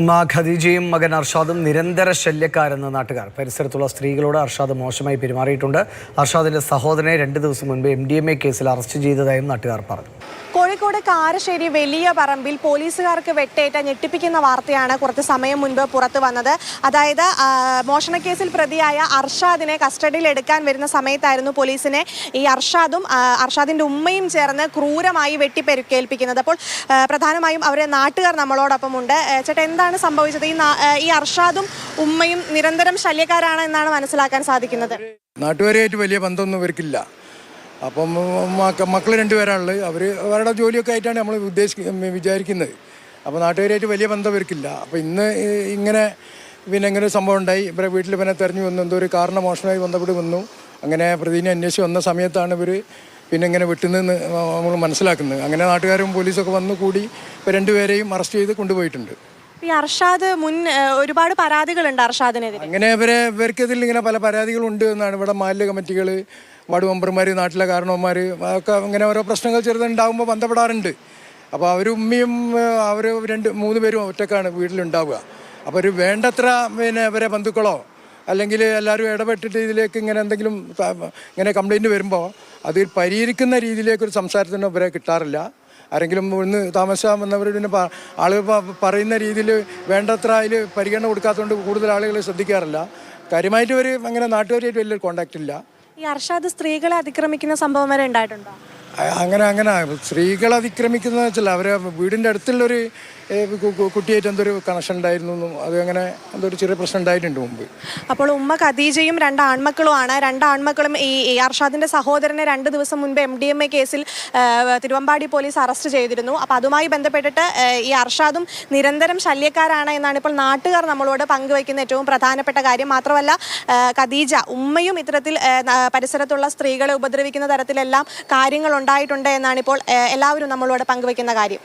ഉമ്മ ഖദീജയും മകൻ അർഷാദും നിരന്തര ശല്യക്കാരെന്ന് നാട്ടുകാർ. പരിസരത്തുള്ള സ്ത്രീകളോട് അർഷാദ് മോശമായി പെരുമാറിയിട്ടുണ്ട്. അർഷാദിന്റെ സഹോദരനെ രണ്ട് ദിവസം മുൻപ് എം കേസിൽ അറസ്റ്റ് ചെയ്തതായും നാട്ടുകാർ പറഞ്ഞു. കോഴിക്കോട് കാരശ്ശേരി വലിയ പറമ്പിൽ പോലീസുകാർക്ക് വെട്ടേറ്റ ഞെട്ടിപ്പിക്കുന്ന വാർത്തയാണ് കുറച്ച് സമയം മുൻപ് പുറത്തു വന്നത്. അതായത് മോഷണക്കേസിൽ പ്രതിയായ അർഷാദിനെ കസ്റ്റഡിയിൽ എടുക്കാൻ വരുന്ന സമയത്തായിരുന്നു പോലീസിനെ ഈ അർഷാദും അർഷാദിന്റെ ഉമ്മയും ചേർന്ന് ക്രൂരമായി വെട്ടിപ്പെരുക്കേൽപ്പിക്കുന്നത്. അപ്പോൾ പ്രധാനമായും അവരെ നാട്ടുകാർ നമ്മളോടൊപ്പം ഉണ്ട്. ചേട്ടാ എന്താണ് സംഭവിച്ചത്? ഈ ഈ അർഷാദും ഉമ്മയും നിരന്തരം ശല്യക്കാരാണ് എന്നാണ് മനസ്സിലാക്കാൻ സാധിക്കുന്നത്. നാട്ടുകാരായിട്ട് വലിയ ബന്ധമൊന്നും ഇവർക്കില്ല. അപ്പം മക്ക മക്കൾ രണ്ടുപേരാണുള്ളത്. അവർ അവരുടെ ജോലിയൊക്കെ ആയിട്ടാണ് നമ്മൾ ഉദ്ദേശിക്ക വിചാരിക്കുന്നത്. അപ്പോൾ നാട്ടുകാരായിട്ട് വലിയ ബന്ധം ഇവർക്കില്ല. അപ്പോൾ ഇന്ന് ഇങ്ങനെ പിന്നെ ഇങ്ങനെ ഒരു സംഭവം ഉണ്ടായി. ഇവരെ വീട്ടിൽ പിന്നെ തെരഞ്ഞു വന്നു. എന്തോ ഒരു കാരണ മോഷണമായി ബന്ധപ്പെട്ട് വന്നു. അങ്ങനെ പ്രതിനെ അന്വേഷിച്ച് വന്ന സമയത്താണ് ഇവർ പിന്നെ ഇങ്ങനെ വിട്ടുനിന്ന് നമ്മൾ മനസ്സിലാക്കുന്നത്. അങ്ങനെ നാട്ടുകാരും പോലീസൊക്കെ വന്നു കൂടി ഇപ്പോൾ രണ്ടുപേരെയും അറസ്റ്റ് ചെയ്ത് കൊണ്ടുപോയിട്ടുണ്ട്. അർഷാദ് മുൻ ഒരുപാട് പരാതികളുണ്ട് അർഷാദിനെതിരെ. അങ്ങനെ ഇവരെ ഇവർക്കെതിൽ ഇങ്ങനെ പല പരാതികളുണ്ട് എന്നാണ് ഇവിടെ മാലിന്യ കമ്മിറ്റികൾ വാർഡ് മെമ്പർമാർ നാട്ടിലെ കാരണവന്മാർ ഒക്കെ ഇങ്ങനെ ഓരോ പ്രശ്നങ്ങൾ ചെറുതുണ്ടാകുമ്പോൾ ബന്ധപ്പെടാറുണ്ട്. അപ്പോൾ അവരും ഉമ്മയും അവർ രണ്ട് മൂന്ന് പേരും ഒറ്റക്കാണ് വീട്ടിലുണ്ടാവുക. അപ്പോൾ ഒരു വേണ്ടത്ര പിന്നെ ഇവരെ ബന്ധുക്കളോ അല്ലെങ്കിൽ എല്ലാവരും ഇടപെട്ടിട്ട് ഇതിലേക്ക് ഇങ്ങനെ എന്തെങ്കിലും ഇങ്ങനെ കംപ്ലൈന്റ് വരുമ്പോൾ അത് പരിഹരിക്കുന്ന രീതിയിലേക്കൊരു സംസാരത്തിന് ഇവരെ കിട്ടാറില്ല. ആരെങ്കിലും ഇന്ന് താമസിക്കാൻ വന്നവർ പിന്നെ ആളുകൾ പറയുന്ന രീതിയിൽ വേണ്ടത്ര അതിൽ പരിഗണന കൊടുക്കാത്തതുകൊണ്ട് കൂടുതൽ ആളുകൾ ശ്രദ്ധിക്കാറില്ല. കാര്യമായിട്ട് അവർ അങ്ങനെ നാട്ടുകാരായിട്ട് വലിയൊരു കോണ്ടാക്റ്റ് ഇല്ല. ഈ അർഷാദ് സ്ത്രീകളെ അതിക്രമിക്കുന്ന സംഭവം വരെ ഉണ്ടായിട്ടുണ്ടോ? അങ്ങനെ അങ്ങനെ. സ്ത്രീകൾ അതിക്രമിക്കുന്ന വെച്ചാൽ അവരെ വീടിന്റെ അടുത്തുള്ളൊരു കുട്ടിയായിട്ട് എന്തൊരു കണക്ഷൻ ഉണ്ടായിരുന്നു എന്നും അത് അങ്ങനെ എന്തോ ഒരു ചെറിയ പ്രശ്നം ഉണ്ടായിട്ടുണ്ട് മുമ്പ്. അപ്പോൾ ഉമ്മ ഖദീജയും രണ്ട് ആൺമക്കളുമാണ്. രണ്ട് ആൺമക്കളും ഈ അർഷാദിന്റെ സഹോദരനെ രണ്ട് ദിവസം മുൻപ് എം ഡി എം എ കേസിൽ തിരുവമ്പാടി പോലീസ് അറസ്റ്റ് ചെയ്തിരുന്നു. അപ്പോൾ അതുമായി ബന്ധപ്പെട്ടിട്ട് ഈ അർഷാദും നിരന്തരം ശല്യക്കാരാണ് എന്നാണ് ഇപ്പോൾ നാട്ടുകാർ നമ്മളോട് പങ്കുവയ്ക്കുന്ന ഏറ്റവും പ്രധാനപ്പെട്ട കാര്യം. മാത്രമല്ല ഖദീജ ഉമ്മയും ഇത്തരത്തിൽ പരിസരത്തുള്ള സ്ത്രീകളെ ഉപദ്രവിക്കുന്ന തരത്തിലെല്ലാം കാര്യങ്ങൾ ഉണ്ടായിട്ടുണ്ട് എന്നാണ് ഇപ്പോൾ എല്ലാവരും നമ്മളോട് പങ്കുവയ്ക്കുന്ന കാര്യം.